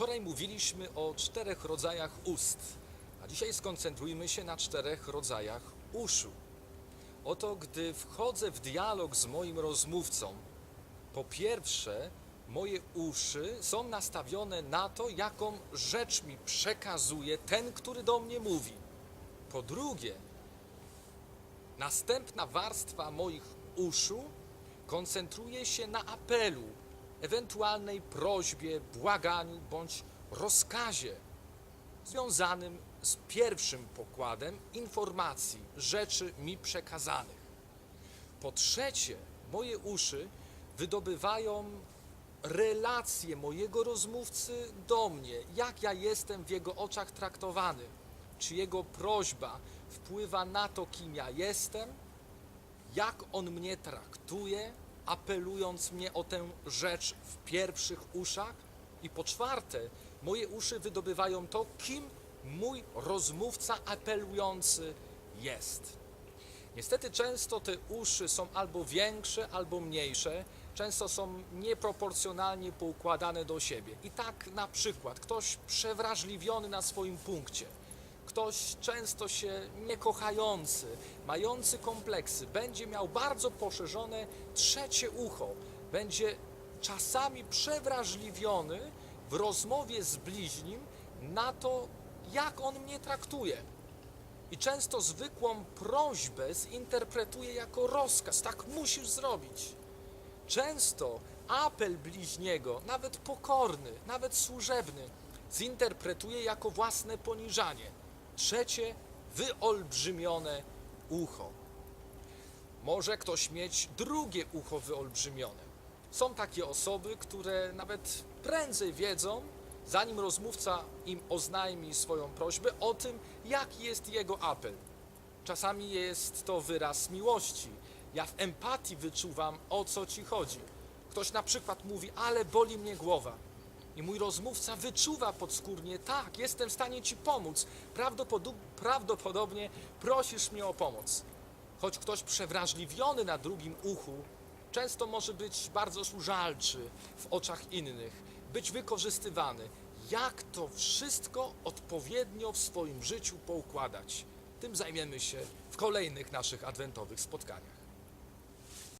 Wczoraj mówiliśmy o czterech rodzajach ust, a dzisiaj skoncentrujmy się na czterech rodzajach uszu. Oto, gdy wchodzę w dialog z moim rozmówcą, po pierwsze, moje uszy są nastawione na to, jaką rzecz mi przekazuje ten, który do mnie mówi. Po drugie, następna warstwa moich uszu koncentruje się na apelu, ewentualnej prośbie, błaganiu bądź rozkazie związanym z pierwszym pokładem informacji, rzeczy mi przekazanych. Po trzecie, moje uszy wydobywają relacje mojego rozmówcy do mnie, jak ja jestem w jego oczach traktowany, czy jego prośba wpływa na to, kim ja jestem, jak on mnie traktuje, apelując mnie o tę rzecz w pierwszych uszach. I po czwarte, moje uszy wydobywają to, kim mój rozmówca apelujący jest. Niestety często te uszy są albo większe, albo mniejsze, często są nieproporcjonalnie poukładane do siebie. I tak na przykład ktoś przewrażliwiony na swoim punkcie, ktoś często się niekochający, mający kompleksy, będzie miał bardzo poszerzone trzecie ucho, będzie czasami przewrażliwiony w rozmowie z bliźnim na to, jak on mnie traktuje. I często zwykłą prośbę zinterpretuje jako rozkaz. Tak musisz zrobić. Często apel bliźniego, nawet pokorny, nawet służebny, zinterpretuje jako własne poniżanie. Trzecie, wyolbrzymione ucho. Może ktoś mieć drugie ucho wyolbrzymione. Są takie osoby, które nawet prędzej wiedzą, zanim rozmówca im oznajmi swoją prośbę, o tym, jaki jest jego apel. Czasami jest to wyraz miłości. Ja w empatii wyczuwam, o co ci chodzi. Ktoś na przykład mówi, ale boli mnie głowa. I mój rozmówca wyczuwa podskórnie, tak, jestem w stanie ci pomóc. Prawdopodobnie prosisz mnie o pomoc. Choć ktoś przewrażliwiony na drugim uchu, często może być bardzo służalczy w oczach innych, być wykorzystywany. Jak to wszystko odpowiednio w swoim życiu poukładać? Tym zajmiemy się w kolejnych naszych adwentowych spotkaniach.